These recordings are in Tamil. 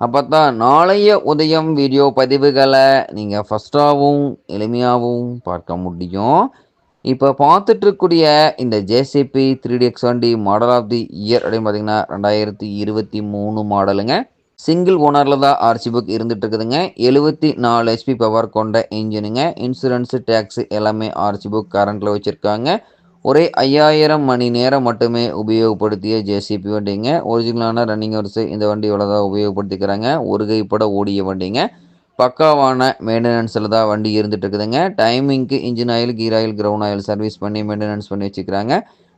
அப்போ தான் நாளைய உதயம் வீடியோ பதிவுகளை நீங்கள் ஃபஸ்ட்டாகவும் எளிமையாகவும் பார்க்க முடியும். இப்போ பார்த்துட்டு இருக்கக்கூடிய இந்த ஜேசிபி த்ரீ டி எக்ஸ் வண்டி மாடல் ஆஃப் தி இயர் அப்படின்னு பார்த்தீங்கன்னா ரெண்டாயிரத்தி இருபத்தி மூணு மாடலுங்க சிங்கிள் ஓனரில் தான் ஆர்சி புக் இருந்துட்டு இருக்குதுங்க எழுபத்தி நாலு ஹெச்பி பவர் கொண்ட இன்ஜினுங்க இன்சூரன்ஸு டேக்ஸு எல்லாமே ஆர்சி புக் கரண்ட்டில் வச்சுருக்காங்க. ஒரே ஐயாயிரம் மணி நேரம் மட்டுமே உபயோகப்படுத்திய ஜேசிபி வண்டிங்க. ஒரிஜினலான ரன்னிங் ஹவர்ஸ் இந்த வண்டி தான் உபயோகப்படுத்திக்கிறாங்க. ஒரு கைப்பட ஓடிய வண்டிங்க. பக்காவான மெயின்டெனன்ஸில் தான் வண்டி இருந்துகிட்டு இருக்குதுங்க டைமிங்க்கு engine oil gear oil ground oil service பண்ணி மெயின்டெனன்ஸ் பண்ணி வச்சுக்கிறாங்க.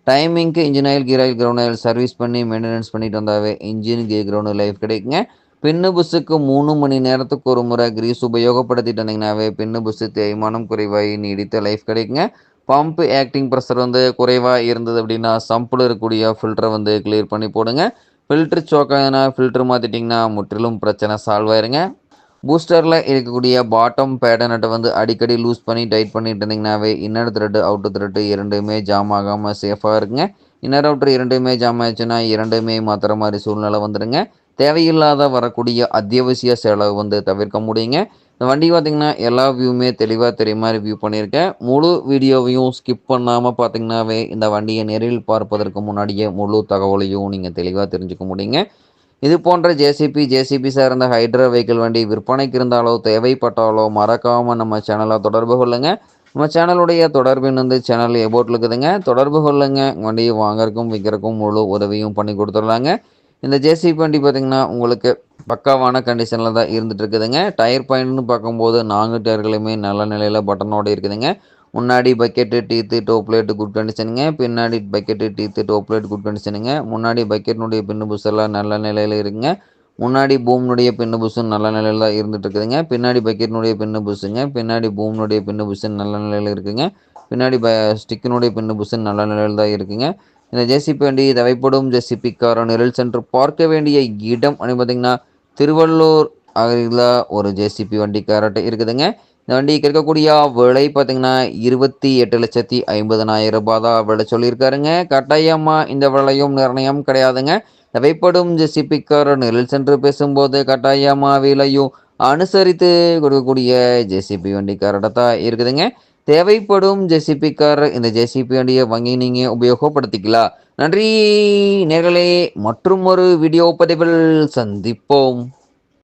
டைமிங்க்கு engine oil gear oil ground oil service பண்ணி மெயின்டெனன்ஸ் பண்ணிட்டு வந்தாவே இன்ஜின் கீர் கிரவுண்ட் லைஃப் கிடைக்குங்க. பின்னு புஸ்ஸுக்கு மூணு மணி நேரத்துக்கு ஒரு முறை கிரீஸ் உபயோகப்படுத்திட்டு வந்தீங்கன்னாவே பின்னு புஸ்ஸு தேய்மானம் குறைவாகி நீடித்த லைஃப் கிடைக்குங்க. பம்ப் ஆக்டிங் ப்ரெஷர் வந்து குறைவாக இருந்தது அப்படின்னா சம்பில் இருக்கக்கூடிய ஃபில்டரை வந்து கிளியர் பண்ணி போடுங்க. ஃபில்ட்ரு சோக்காகனா ஃபில்ட்ரு மாற்றிட்டிங்கன்னா முற்றிலும் பிரச்சனை சால்வ் ஆயிருங்க. பூஸ்டரில் இருக்கக்கூடிய பாட்டம் பேடனட்டை வந்து அடிக்கடி லூஸ் பண்ணி டைட் பண்ணிட்டு இருந்தீங்கன்னாவே இன்னர் த்ரெட்டு அவுட்டர் த்ரெட்டு இரண்டுமே ஜாம் ஆகாமல் சேஃபாக இருக்குங்க இன்னர் அவுட்டர் இரண்டுமே ஜாம் ஆயிடுச்சுன்னா இரண்டுமே மாற்றுற மாதிரி சூழ்நிலை வந்துடுங்க. தேவையில்லாத வரக்கூடிய அத்தியாவசிய செலவு வந்து தவிர்க்க முடியுங்க. இந்த வண்டி பார்த்திங்கன்னா எல்லா வியூவுமே தெளிவாக தெரிய மாதிரி வியூ பண்ணியிருக்கேன். முழு வீடியோவையும் ஸ்கிப் பண்ணாமல் பார்த்தீங்கன்னாவே இந்த வண்டியை நேரில் பார்ப்பதற்கு முன்னாடியே முழு தகவலையும் நீங்கள் தெளிவாக தெரிஞ்சுக்க முடியுங்க. இது போன்ற ஜேசிபி ஜேசிபி சார்ந்த ஹைட்ரா வெஹிக்கிள் வண்டி விற்பனைக்கு இருந்தாலோ தேவைப்பட்டாலோ மறக்காமல் நம்ம சேனலை தொடர்பு கொள்ளுங்கள் நம்ம சேனலுடைய தொடர்பின் வந்து சேனல் எபோட்டில் இருக்குதுங்க. தொடர்பு கொள்ளுங்க. வண்டியை வாங்கறதுக்கும் விற்கிறக்கும் முழு உதவியும் பண்ணி கொடுத்துட்றாங்க இந்த ஜேசிபி வண்டி பார்த்திங்கன்னா உங்களுக்கு பக்காவான கண்டிஷனில் தான் இருந்துகிட்டு இருக்குதுங்க டயர் பாயிண்ட்னு பார்க்கும்போது நான்கு டயர்களுமே நல்ல நிலையில் பட்டனோடு இருக்குதுங்க. முன்னாடி bucket teeth top plate good கண்டிஷனுங்க பின்னாடி bucket teeth top plate good கண்டிஷனுங்க முன்னாடி பக்கெட்னுடைய பின்னு புஷெல்லாம் நல்ல நிலையில் இருக்குங்க. முன்னாடி பூம்னுடைய பின்னு புஷும் நல்ல நிலையில் தான் இருந்துகிட்டு இருக்குதுங்க பின்னாடி பக்கெட்னுடைய பின்னு புஷுங்க பின்னாடி பூம்னுடைய பின்னு புஷு நல்ல நிலையில் இருக்குங்க. பின்னாடி ப ஸ்டிக்கினுடைய பின்னு புஷு நல்ல நிலையில் தான் இருக்குங்க. இந்த ஜேசிபி வண்டி தேவைப்படும் ஜேசிபி கார நிரல் சென்று பார்க்க வேண்டிய இடம். அப்படின்னு பார்த்தீங்கன்னா திருவள்ளூர் அருகில் ஒரு ஜேசிபி வண்டி கேரட் இருக்குதுங்க. இந்த வண்டிக்கு இருக்கக்கூடிய விலை பார்த்தீங்கன்னா இருபத்தி எட்டு லட்சத்தி ஐம்பதனாயிரம் ரூபாய் தான் விலை சொல்லியிருக்காருங்க. கட்டாயமாக இந்த விலையும் நிர்ணயம் கிடையாதுங்க. தேவைப்படும் ஜெசிபி கார் சென்று பேசும்போது கட்டாயமாக விலையும் அனுசரித்து கொடுக்கக்கூடிய ஜேசிபி வண்டி தான் இருக்குதுங்க. தேவைப்படும் ஜெசிபி இந்த ஜேசிபியுடைய வங்கி நீங்கள் உபயோகப்படுத்திக்கலாம். நன்றி நேர்களே. மற்றும் ஒரு வீடியோ பதிவில் சந்திப்போம்.